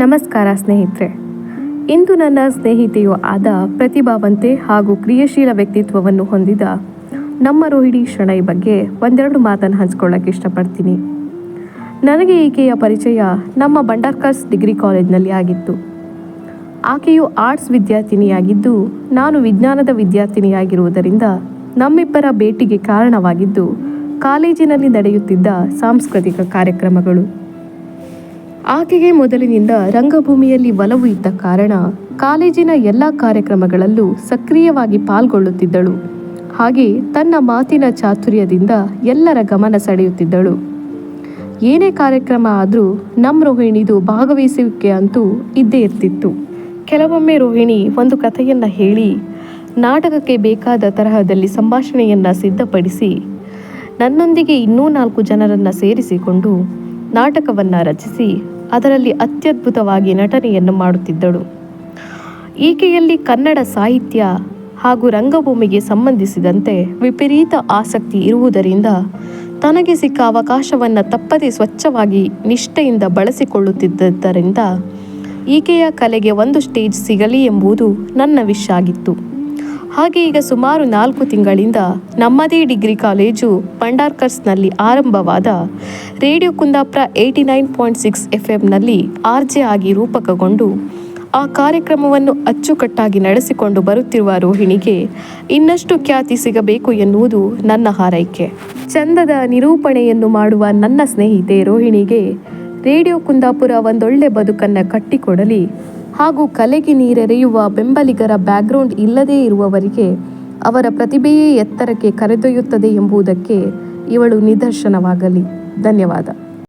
ನಮಸ್ಕಾರ ಸ್ನೇಹಿತರೆ. ಇಂದು ನನ್ನ ಸ್ನೇಹಿತೆಯು ಆದ ಪ್ರತಿಭಾವಂತೆ ಹಾಗೂ ಕ್ರಿಯಾಶೀಲ ವ್ಯಕ್ತಿತ್ವವನ್ನು ಹೊಂದಿದ ನಮ್ಮ ರೋಹಿಣಿ ಶಣೈ ಬಗ್ಗೆ ಒಂದೆರಡು ಮಾತನ್ನು ಹಂಚ್ಕೊಳ್ಳೋಕೆ ಇಷ್ಟಪಡ್ತೀನಿ. ನನಗೆ ಈಕೆಯ ಪರಿಚಯ ನಮ್ಮ ಬಂಡಾರ್ಕರ್ಸ್ ಡಿಗ್ರಿ ಕಾಲೇಜ್ನಲ್ಲಿ ಆಗಿತ್ತು. ಆಕೆಯು ಆರ್ಟ್ಸ್ ವಿದ್ಯಾರ್ಥಿನಿಯಾಗಿದ್ದು, ನಾನು ವಿಜ್ಞಾನದ ವಿದ್ಯಾರ್ಥಿನಿಯಾಗಿರುವುದರಿಂದ ನಮ್ಮಿಬ್ಬರ ಭೇಟಿಗೆ ಕಾರಣವಾಗಿದ್ದು, ಕಾಲೇಜಿನಲ್ಲಿ ನಡೆಯುತ್ತಿದ್ದ ಸಾಂಸ್ಕೃತಿಕ ಕಾರ್ಯಕ್ರಮಗಳು. ಆಕೆಗೆ ಮೊದಲಿನಿಂದ ರಂಗಭೂಮಿಯಲ್ಲಿ ಒಲವು ಇದ್ದ ಕಾರಣ ಕಾಲೇಜಿನ ಎಲ್ಲ ಕಾರ್ಯಕ್ರಮಗಳಲ್ಲೂ ಸಕ್ರಿಯವಾಗಿ ಪಾಲ್ಗೊಳ್ಳುತ್ತಿದ್ದಳು. ಹಾಗೆ ತನ್ನ ಮಾತಿನ ಚಾತುರ್ಯದಿಂದ ಎಲ್ಲರ ಗಮನ ಸೆಳೆಯುತ್ತಿದ್ದಳು. ಏನೇ ಕಾರ್ಯಕ್ರಮ ಆದರೂ ನಮ್ಮ ರೋಹಿಣಿದು ಭಾಗವಹಿಸುವಿಕೆ ಅಂತೂ ಇದ್ದೇ ಇರ್ತಿತ್ತು. ಕೆಲವೊಮ್ಮೆ ರೋಹಿಣಿ ಒಂದು ಕಥೆಯನ್ನು ಹೇಳಿ, ನಾಟಕಕ್ಕೆ ಬೇಕಾದ ತರಹದಲ್ಲಿ ಸಂಭಾಷಣೆಯನ್ನು ಸಿದ್ಧಪಡಿಸಿ, ನನ್ನೊಂದಿಗೆ ಇನ್ನೂ ನಾಲ್ಕು ಜನರನ್ನು ಸೇರಿಸಿಕೊಂಡು ನಾಟಕವನ್ನು ರಚಿಸಿ ಅದರಲ್ಲಿ ಅತ್ಯದ್ಭುತವಾಗಿ ನಟನೆಯನ್ನು ಮಾಡುತ್ತಿದ್ದಳು. ಈಕೆಯಲ್ಲಿ ಕನ್ನಡ ಸಾಹಿತ್ಯ ಹಾಗೂ ರಂಗಭೂಮಿಗೆ ಸಂಬಂಧಿಸಿದಂತೆ ವಿಪರೀತ ಆಸಕ್ತಿ ಇರುವುದರಿಂದ ತನಗೆ ಸಿಕ್ಕ ಅವಕಾಶವನ್ನು ತಪ್ಪದೆ ಸ್ವಚ್ಛವಾಗಿ ನಿಷ್ಠೆಯಿಂದ ಬಳಸಿಕೊಳ್ಳುತ್ತಿದ್ದರಿಂದ ಈಕೆಯ ಕಲೆಗೆ ಒಂದು ಸ್ಟೇಜ್ ಸಿಗಲಿ ಎಂಬುದು ನನ್ನ ವಿಶ್ ಆಗಿತ್ತು. ಹಾಗೆ ಈಗ ಸುಮಾರು ನಾಲ್ಕು ತಿಂಗಳಿಂದ ನಮ್ಮದೇ ಡಿಗ್ರಿ ಕಾಲೇಜು ಪಂಡಾರ್ಕರ್ಸ್ನಲ್ಲಿ ಆರಂಭವಾದ radio Kundapura eighty nine point six R J ಆಗಿ ರೂಪಕಗೊಂಡು ಆ ಕಾರ್ಯಕ್ರಮವನ್ನು ಅಚ್ಚುಕಟ್ಟಾಗಿ ನಡೆಸಿಕೊಂಡು ಬರುತ್ತಿರುವ ರೋಹಿಣಿಗೆ ಇನ್ನಷ್ಟು ಖ್ಯಾತಿ ಸಿಗಬೇಕು ಎನ್ನುವುದು ನನ್ನ ಹಾರೈಕೆ. ಚಂದದ ನಿರೂಪಣೆಯನ್ನು ಮಾಡುವ ನನ್ನ ಸ್ನೇಹಿತೆ ರೋಹಿಣಿಗೆ ರೇಡಿಯೋ ಕುಂದಾಪುರ ಒಂದೊಳ್ಳೆ ಬದುಕನ್ನು ಕಟ್ಟಿಕೊಡಲಿ ಹಾಗೂ ಕಲೆಗೆ ನೀರೆರೆಯುವ ಬೆಂಬಲಿಗರ ಬ್ಯಾಕ್ಗ್ರೌಂಡ್ ಇಲ್ಲದೇ ಇರುವವರಿಗೆ ಅವರ ಪ್ರತಿಭೆಯೇ ಎತ್ತರಕ್ಕೆ ಕರೆದೊಯ್ಯುತ್ತದೆ ಎಂಬುದಕ್ಕೆ ಇವಳು ನಿದರ್ಶನವಾಗಲಿ. ಧನ್ಯವಾದ.